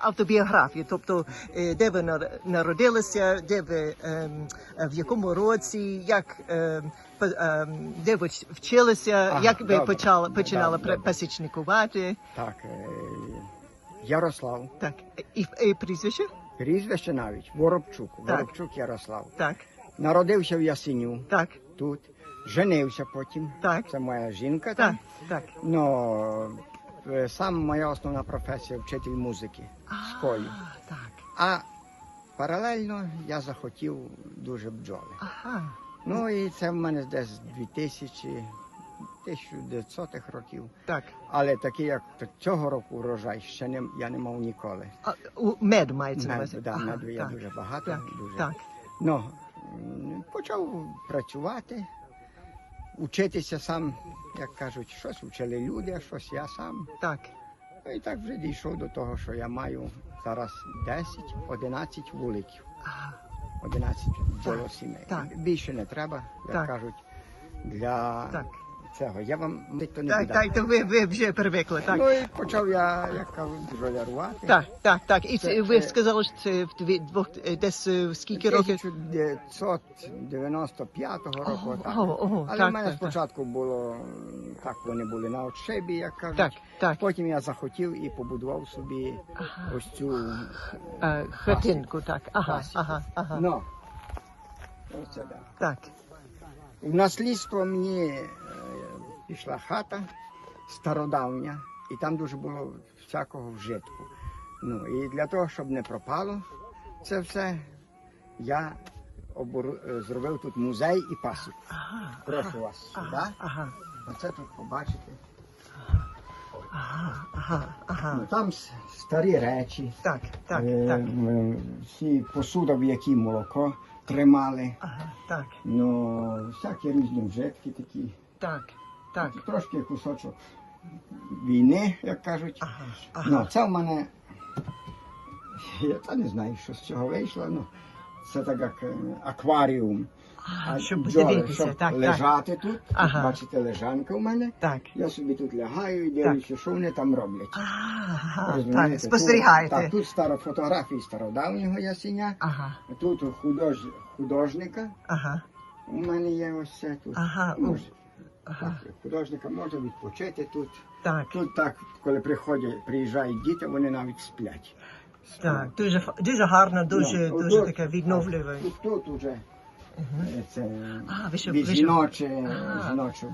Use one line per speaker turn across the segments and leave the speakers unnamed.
Автобіографію, тобто е, де ви нар- народилися, де ви ем, е, в якому році, як ем, ем, де ви вчилися, як ви
добре.
почали починали
Добре,
пасічникувати,
Так, е, Ярослав.
так і, і прізвище,
Прізвище навіть Воробчук.
Так.
Воробчук Ярослав.
так,
Народився в Ясеню
так,
тут. Женився потім.
Так.
Це моя жінка.
так,
там.
так.
Е, сам моя основна професія вчитель музики в школі.
А, так,
А паралельно я захотів дуже бджоли.
ага,
Ну і це в мене десь 2000 1900-х років.
так.
Але такий, як цього року урожай, ще не, я не мав ніколи.
А, у, мед мається на увазі.
да,
Ага,
меду
так,
дуже багато.
так,
дуже.
так,
Ну, почав працювати, учитися сам, як кажуть, щось вчили люди, а щось я сам.
так.
Ну, І так вже дійшов до того, що я маю зараз 10-11 вуликів.
Ага,
11 бджолосімей.
так.
Більше не треба, як
Так.
кажуть, для
Так.
Цього. Я вам то не
Так, так, то ви, ви вже привикли, так.
Ну і почав я, як кажуть, бджолярувати.
Так, так, так. І це,
Це,
ви
е,
сказали, що це в дві- двох, е, десь е, скільки років?
1995 року.
Ого,
так.
ого, ого,
Але
так,
в мене
так, так.
спочатку було м, так, вони були на отшибі, як кажуть.
Так, так.
Потім я захотів і побудував собі
Ага.
ось цю
Е, Хатинку, так. Ага,
Пасіку.
ага, ага.
Ну, ось це да.
Так.
В наслідство мені е, пішла хата стародавня, і там дуже було всякого вжитку. Ну і для того, щоб не пропало це все, я обору- е, зробив тут музей і пасіку.
Ага.
Прошу вас сюди.
Ага, ага,
Оце тут побачите.
ага, ага, ага.
Ну, там старі речі,
Так, так,
е,
так.
е, всі посуда, в якій молоко тримали.
Ага, так,
Ну, всякі різні вжитки такі.
так, так.
Трошки кусочок війни, як кажуть.
Ага,
Ну, це в мене. Я та не знаю, що з цього вийшло. Ну, це так як е, акваріум.
А, щоб
бджоли, щоб
так, так.
лежати тут.
Ага.
Бачите, лежанка в мене.
Так.
Я собі тут лягаю і дивлюся, що вони там роблять.
Ага, так, спостерігаєте.
Тут, так, тут старо фотографії стародавнього ясеня,
Ага,
тут худож, художника.
ага,
У мене є ось це тут.
Ага,
Мож-
ага.
так, художника можна відпочити тут.
так,
Тут так, коли приходять, приїжджають діти, вони навіть сплять.
так. Дуже, дуже гарно, дуже,
Ну,
дуже
тут,
таке відновлює.
Тут, тут уже е, це
А, вишив,
від жіночі,
Ага.
жіночі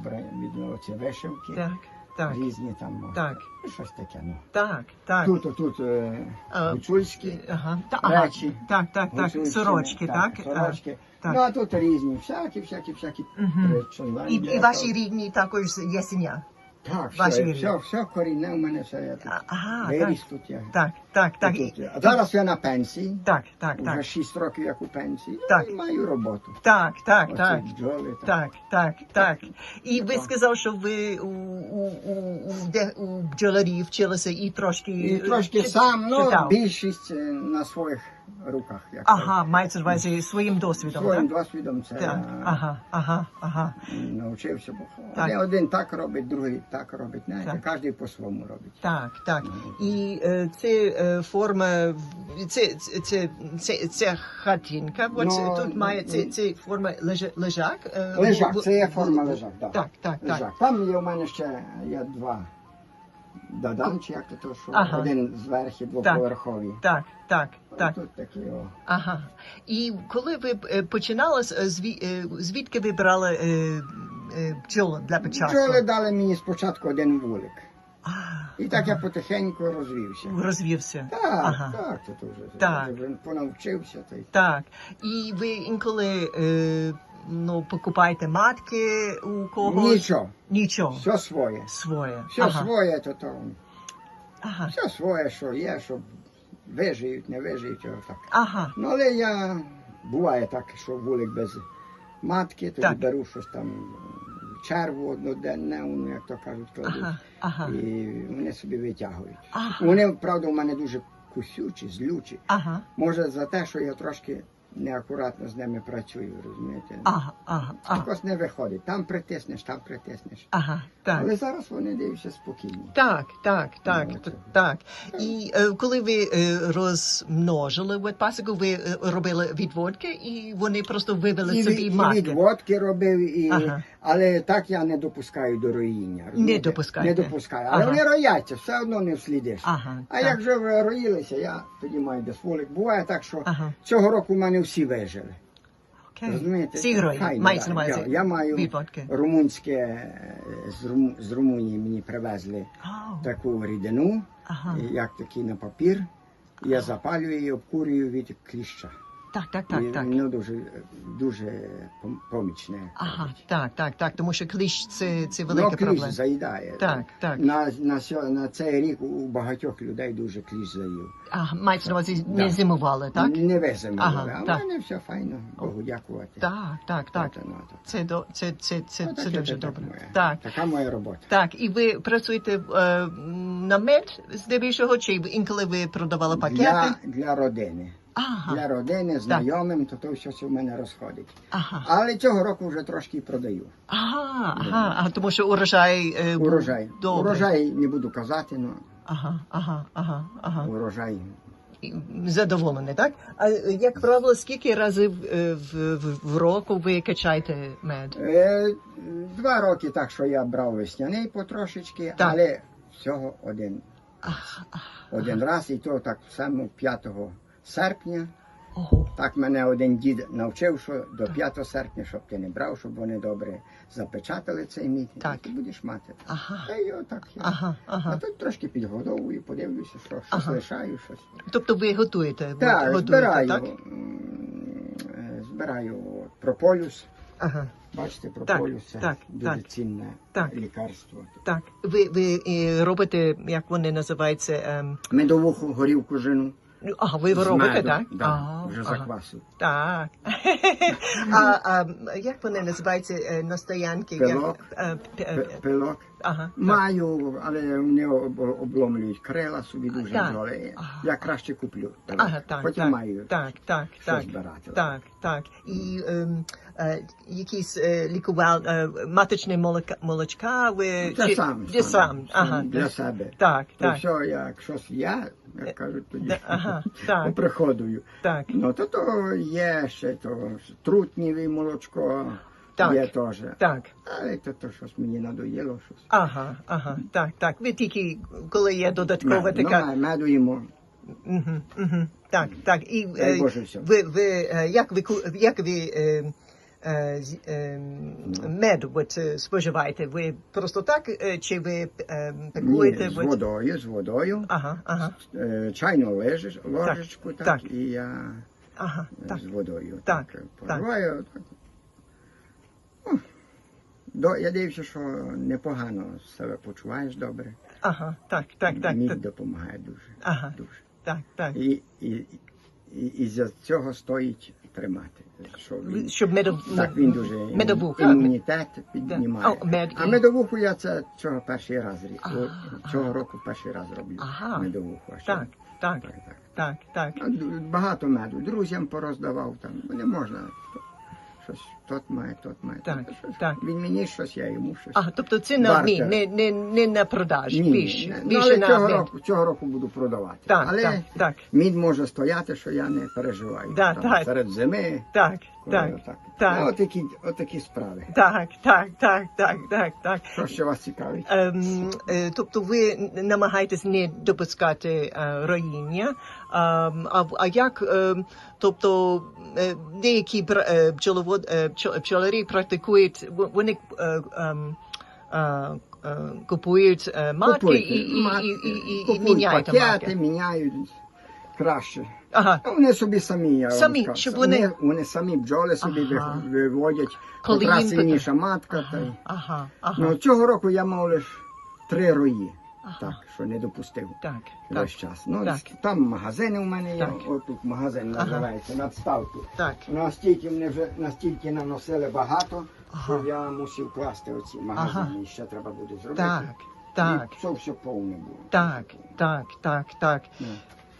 від оці вишивки.
Так, так,
Різні там. ну,
так,
Щось таке. Ну.
так, так.
Тут, тут е,
А,
гуцульські.
Ага, та, ага.
Речі.
Так, так, так,
гуцульські,
сорочки, так?
Сорочки.
так.
Ну, а тут різні, всякі, всякі, всякі.
Мгм. І, і ваші рідні також є ясеня.
Так,
ваші
все, все, все корінне у мене все. Я тут
Ага,
виріс
так.
тут я.
Так, так, так.
Тут я. А зараз я на пенсії.
Так, так,
Вже
так.
6 років як у пенсії.
Так.
Ну, і маю роботу.
Так, так,
Оці
так.
бджоли.
Так, так, так. І ви
Так.
сказав, що ви у, у, у, у, де, у бджолярів вчилися і трошки...
І трошки сам, ну,
читав.
більшість е, на своїх руках. Як
Ага, мається на увазі своїм досвідом,
Своїм
так?
досвідом це
Так, ага, ага, ага.
навчився. Бо
Так.
один, один так робить, другий так робить. Знаєте,
Так.
кожен по-своєму робить.
Так, так.
Ну,
І е, це е, форма, це, це, це, це, це хатинка, бо це,
Ну,
тут має це,
ну,
це форма лежа, лежак. е,
Лежак,
в-
це є
в-
форма лежак, так.
Так, так, так.
Лежак. Там є у мене ще є два дадан, чи як то, що
Ага.
один зверху, двоповерховий.
Так, так, так.
Тут такі о.
Ага. І коли ви е, починали, з- е, зві, е, звідки ви брали е, е, для початку?
Бджоли дали мені спочатку один вулик.
А,
І так я потихеньку розвівся.
розвівся.
Так,
Ага.
так, це то вже,
Так.
вже понавчився. Та й
Так. І ви інколи е, ну, покупаєте матки у когось?
Нічого,
Нічого.
все своє.
Своє.
Все
ага.
своє, то то.
Ага.
Все своє, що є, що вижиють, не вижиють, так.
Ага.
Ну, але я буває так, що вулик без матки, тоді
Так.
беру щось там черву одноденне, як то кажуть, кладуть.
Ага. Ага.
І вони собі витягують.
Ага.
Вони, правда, у мене дуже кусючі, злючі.
Ага.
Може, за те, що я трошки неакуратно з ними працюю, розумієте?
Ага, ага, ага,
Якось не виходить. Там притиснеш, там притиснеш.
ага, так.
Але зараз вони дивляться спокійні.
Так, так, так, т- так. І е, коли ви е, розмножили от пасіку, ви е, робили відводки, і вони просто вивели собі
від- і
матки.
відводки робив, і...
Ага.
Але так я не допускаю до роїння. розумієте?
допускаєте?
Не допускаю. Але
Ага.
вони рояться, все одно не вслідиш.
Ага,
А
так.
як вже роїлися, я тоді маю десь. Буває так, що
Ага.
цього року в мене всі вижили. Розумієте?
Всі герої, мається на увазі.
Я, маю
відводки.
румунське е, з, Рум, з Румунії мені привезли
Ау,
таку рідину,
Ага.
як такий на папір. Я запалюю і обкурюю від кліща.
Так, так, так, так.
воно дуже, дуже помічне.
Ага, так, так, так, тому що кліщ це, це велика
Ну, кліщ
проблема.
заїдає.
Так, так.
На, на, на цей рік у багатьох людей дуже кліщ заїв.
Ага, мається на увазі не
Да.
зимували, так?
Не веземо.
Ага,
а в
так.
мене все файно, Богу дякувати.
Так, так, так.
Ну.
Це, до- це, це, це,
Ну,
це дуже добре.
моє.
Так.
Така моя робота.
Так, і ви працюєте е, на мед здебільшого, чи інколи ви продавали пакети?
Для, для родини.
Ага,
Для родини, знайомим, то то все в мене розходить.
ага,
Але цього року вже трошки продаю.
ага, ага, ага, тому що урожай е, був
Урожай.
добрий.
Урожай не буду казати, але
Ага, ага, ага, ага.
урожай.
Задоволений, так? А е, як правило, скільки разів е, в, в, в року ви качаєте мед?
Е, два роки так, що я брав весняний потрошечки,
Так.
але всього один.
Ах, ах,
Один раз, і то так саме 5 серпня.
ого.
Так мене один дід навчив, що до 5 серпня, щоб ти не брав, щоб вони добре запечатали цей мід, і ти будеш мати.
Ага,
Та й отак я.
ага,
А тут трошки підгодовую, подивлюся, що щось
Ага.
лишаю, щось.
Тобто ви готуєте?
Так,
готуєте,
збираю,
так?
збираю прополюс.
Ага.
Бачите, прополюс це
так,
дуже
так.
цінне
Так.
лікарство.
Так, ви, ви е, робите, як вони називаються? Ем,
Медовуху, горівку жену.
Ага, ви
з
робите, так?
Да,
А,
вже
ага.
заквасив.
Так. а, а як вони називаються е, на стоянки?
Пилок.
Як, е, е,
Пилок.
ага.
Маю, але об- обломлюють крила собі дуже
Так. Ага.
Я краще куплю. пилок.
Ага, так,
Потім
так,
маю
так, так,
що
так,
збирати.
так, так. І ем, е, якісь е, лікувал, е, маточне молока, молочка, ви...
Це
чи-
сам,
Де сам, ага.
для себе.
Так, так,
все, як щось я, як кажуть тоді,
ага, так.
поприходую.
так,
Ну, то, то є ще то трутніве молочко,
Так.
є теж.
так.
Але то, то щось мені надоїло. Щось.
Ага, ага, так, так. Ви тільки, коли є додаткова
Мед,
така...
ну, меду їмо.
Мгм, мгм. Так, так. І
Дай
е,
Боже все.
ви, ви, е, як ви, як ви е, е, е, мед от, е, споживаєте? Ви просто так, е, чи ви е,
Ні,
пекуєте?
з водою, з водою.
Ага, ага,
Е, Чайну ложиш, ложечку, так,
так.
і я
ага,
е,
так.
з водою
Так,
так,
так.
поливаю. Так. До, я дивлюся, що непогано себе почуваєш добре.
Ага, так, так, так,
Мід
так,
допомагає дуже.
Ага.
дуже.
так, так.
І, і, і, і за цього стоїть тримати. Що він,
Щоб медов...
так він дуже
медовуха.
імунітет піднімає.
О, мед-
А медовуху я це цього перший раз рі- цього року перший раз роблю.
Ага.
Медовуху. а ще-
Так, так,
так, так.
так, так.
А Багато меду. Друзям пороздавав там. Не можна. Щось тот має, тот має.
Так,
Та щось.
так.
Він мені щось, я йому щось.
Ага, тобто це на
Бартер.
обмін, не, не, не на продаж,
Ні,
більше,
ні. ну,
більше
але
на
цього
обмін.
року, цього року буду продавати.
Так,
але
так, так,
мід може стояти, що я не переживаю.
Да,
Там
так.
Серед зими.
так,
коли
так, так.
Ну, отакі, отакі справи.
так, так, так, так, так, так.
Що ще вас цікавить?
Ем, е, тобто ви намагаєтесь не допускати е, роїння. Ем, а, а як, ем, тобто е, деякі е, пчеловод, е, пчо- пчеларі практикують, в- вони е, ем, е, е, купують е, матки
Купуйте.
і, і, і, і, і, і
купують
міняють
пакети,
матки.
міняють краще.
Ага,
А вони собі самі, я вам
Самі,
скажу.
щоб вони-
вони... вони самі бджоли собі
Ага.
вих- виводять.
Коли їм
сильніша матка. Та... й-
ага, ага,
Ну, цього року я мав лише три рої.
Ага.
Так, що не допустив.
так, так,
Весь час. Ну,
Так.
там магазини у мене є,
Так.
отут магазин
Ага.
називається, надставки.
так.
Настільки мене вже настільки наносили багато,
Ага.
що я мусив класти оці магазини, і ще треба буде зробити.
Так, так,
І це все повне було.
так, так, так, так.
Ну.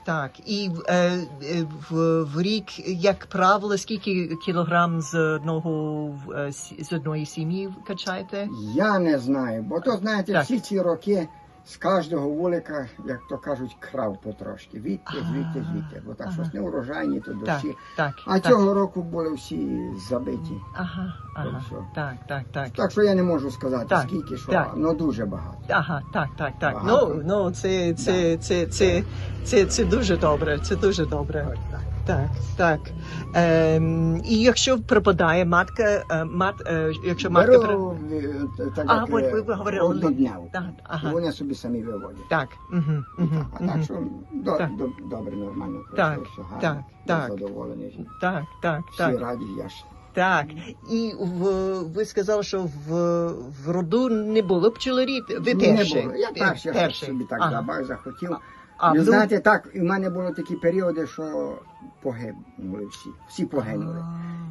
Так, і е, е, в, в рік, як правило, скільки кілограм з одного е, з одної сім'ї качаєте?
Я не знаю, бо то знаєте,
Так.
всі ці роки з кожного вулика, як то кажуть, крав потрошки. Відти, звідти, звідти. Бо так щось не урожайні, то
Так,
дощі.
так.
А
так.
цього року були всі забиті.
Ага, ага.
що?
Так, так, так.
Так що я не можу сказати,
Так,
скільки що,
так.
ну дуже багато.
Ага, так, так, так.
Багато.
Ну, ну це, це, це, це, це, це дуже добре. Це дуже добре.
Ось так.
Так, так. Ем, і якщо пропадає матка, е, мат, е, якщо матка при-
Беру, е, так,
А,
як,
ви-
е,
ви- ви говорили.
однодневу.
Так, ага.
вони собі самі виводять.
Так, угу, угу,
так, а так, що до,
Так.
до, добре, нормально
Так,
пройшло, все
так.
Я
так.
задоволений.
так, так,
Всі
так,
раді, я ж.
так. І в, ви сказали, що в, в роду не було пчеларів. Ви
Не
перші.
було. Я перший,
перший.
собі так
Ага.
забав, захотів.
А,
Ви
ну,
знаєте, так, і в мене були такі періоди, що погибли всі. Всі погинули.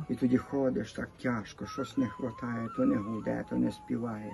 І тоді ходиш так тяжко, щось не вистачає, то не гуде, то не співає.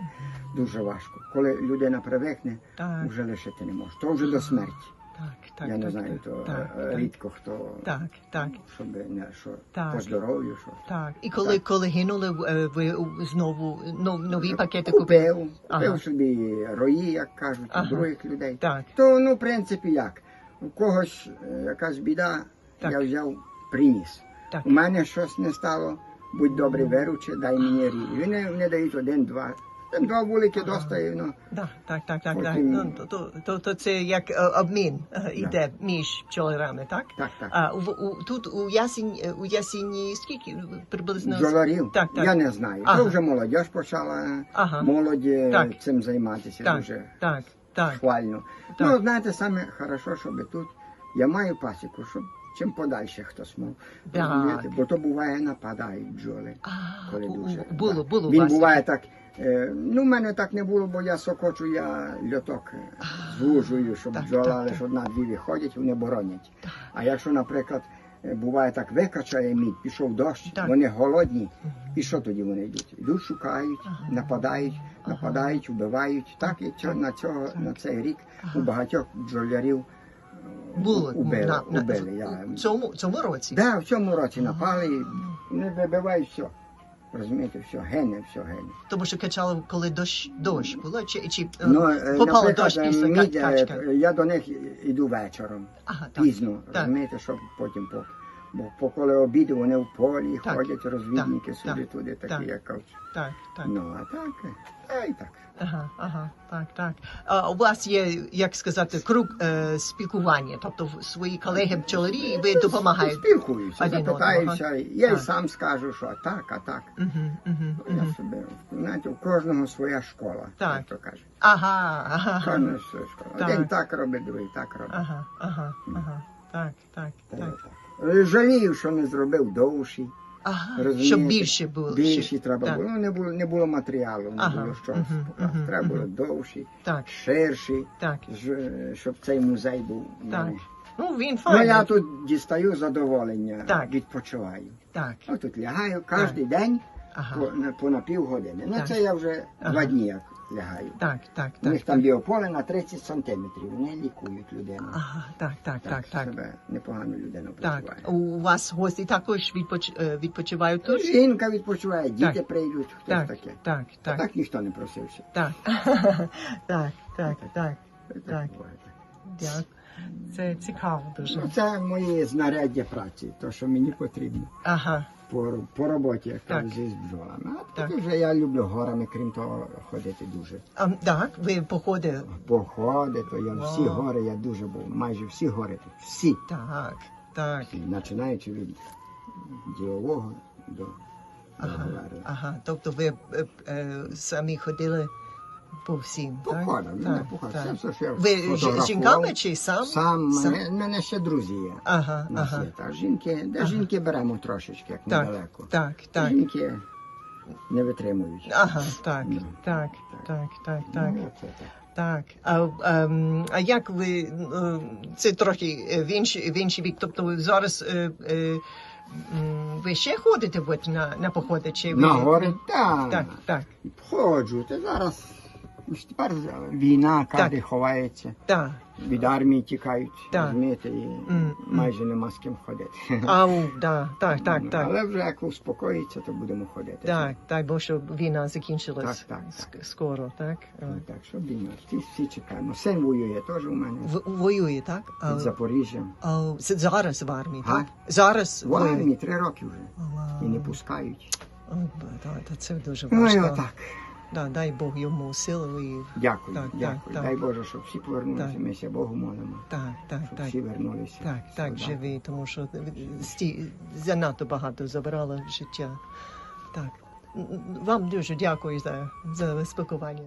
Дуже важко. Коли людина привикне,
Так,
вже лишити не може. То вже до смерті.
Так, так.
Я не
так,
знаю,
так,
то
так,
е,
так.
рідко хто,
Так, так,
щоб не що
Так.
по здоров'ю, що.
так. І коли,
Так.
коли гинули, е, ви знову ну, нові пакети купили?
Купив,
Ага.
купив собі рої, як кажуть,
Ага.
у других людей.
Так,
То, ну, в принципі, як? У когось е, якась біда,
Так.
я взяв, приніс.
так.
У мене щось не стало, будь добрий, виручи, дай мені рій. Вони, вони дають один-два. Там два вулики достає, ну,
Да, так, так, так, так.
Потім-
Ну, то, то, то, то це як е, обмін е, іде між пчоларами, так?
так, так.
А у, у, тут у ясінь, у ясіні скільки приблизно?
Бджоларів,
Так, так.
я не знаю.
Ага.
То вже молодь почала,
Ага.
молоді
Так.
цим займатися
Так,
дуже
так, так.
хвально.
Так.
Ну, знаєте, саме хорошо, щоб тут я маю пасіку, щоб чим подальше хтось мав.
Так.
Розумієте? Бо то буває нападають бджоли.
А,
Коли
у-
дуже,
було, було у
Він
вас.
буває так. Е, ну, в мене так не було, бо я сокочу, я льоток е, звужую, щоб
Так,
бджола
так,
лише
так.
одна-дві виходять, вони боронять. А якщо, наприклад, е, буває так, викачає мідь, пішов дощ,
Так.
вони голодні, і що тоді вони йдуть? Йдуть, шукають,
Ага.
нападають,
Ага.
нападають, вбивають. Так, і цього, на, цього, на цей рік у багатьох бджолярів
Було
убили.
на, на,
убили. Я,
цьому, цьому році.
Да, в цьому році напали, вони вибивають все. Розумієте, все, гене, все гене.
Тому що качали, коли дощ, дощ було, чи, чи е,
Ну, е,
попало дощ після мій,
е,
качка.
я до них йду вечором,
Ага, так.
пізно,
так.
розумієте, щоб потім по, бо по коли обіду вони в полі
Так,
ходять, розвідники
так,
сюди
так,
туди, такі,
так.
як кажуть.
Так, так.
Ну, а так, е, а і так.
Ага, ага, так, так. А у вас є, як сказати, круг е, спілкування, тобто свої колеги пчоларі, і ви допомагаєте.
Спілкуються,
Один
запитаються,
одного.
я й сам скажу, що так, а так.
Угу, угу,
Я
угу.
собі, знаєте, у кожного своя школа,
Так.
як то кажуть.
Ага, ага,
кожного своя школа.
Так.
Один так робить, другий так робить.
ага, ага, ага. Так, так,
Та
так.
так. Жалію, що не зробив довші.
Ага,
Розумієте?
щоб більше було.
Більші
ще-
треба
так,
було. Ну, не було, не було матеріалу, не
Ага,
було що показати.
мгм,
Треба було
мгм.
довші,
Так,
ширші,
так.
щоб цей музей був.
Так. Ну, він
Ну, я тут дістаю задоволення,
Так.
відпочиваю.
Так,
Ну, тут лягаю кожен день
ага.
по, по на півгодини. Ну,
Так.
це я вже
Ага.
два дні як лягаю.
Так, так,
У них
так.
там біополе на 30 сантиметрів. Вони лікують людину.
Ага, так, так, так, так.
Себе непогано людина
Так,
почуває.
у вас гості також відпоч... е, відпочивають тут?
Жінка відпочиває, діти
Так.
прийдуть, хтось
Так,
таке.
так,
А
так,
так ніхто не просився.
так, так, так, так, Так. дякую. Це цікаво дуже.
Ну, це мої знаряддя праці, то, що мені потрібно
Ага,
по, по роботі, як
Так.
кажуть, з бджолами. А
Так.
так вже я люблю горами, крім того, ходити дуже.
а, так, ви походи,
Походи, то я всі
Вау.
гори, я дуже був. Майже всі гори тут. Всі.
так, так,
Починаючи від ділового до
ага,
Гагарина.
ага, тобто ви е, е, самі ходили по всім, так?
Походом, не
Так,
походом.
так.
Це все, що я
Ви з
фотографував.
жінками чи сам?
Сам,
Сам?
Мене, мене ще друзі є.
Ага,
У нас
ага,
є. Та жінки, де
Ага.
жінки беремо трошечки, як
так,
недалеко.
так, так,
Жінки не витримують.
ага, так,
Ну,
так, так, так, так.
Ну, це так.
Так, а, ем, а як ви е, це трохи е, в інший, в інший вік? Тобто ви зараз е, е, м, ви ще ходите от на, на походи? Чи ви,
На гори? Так.
Так, так.
Ходжу. Ти зараз Тепер війна, кожен ховається,
Так.
від армії тікають,
Так.
розумієте, і
Мгм.
майже нема з ким ходити.
Ау, да, так, так, так.
Але вже як успокоїться, то будемо ходити.
Так, дай Бог, щоб війна закінчилась
Так, так,
ск- скоро, так?
Так, так, що війна, всі, всі чекаємо. Син воює теж у мене
В- воює, так? А,
від Запоріжжя.
а, зараз в армії,
Га?
так? Зараз
В
воює.
армії три роки вже. І не пускають.
О, ба- та- та це дуже
Ну і
важко.
отак.
Да, дай Бог йому сили і
Дякую,
Так, так,
дякую.
так.
Дай Боже, щоб всі повернулися.
Так.
Ми Богу молимо.
так, так,
Щоб
так.
всі вернулися.
Так, так,
солдати.
живі, тому що сті, занадто багато забрала життя. Так. Вам дуже дякую за, за спілкування.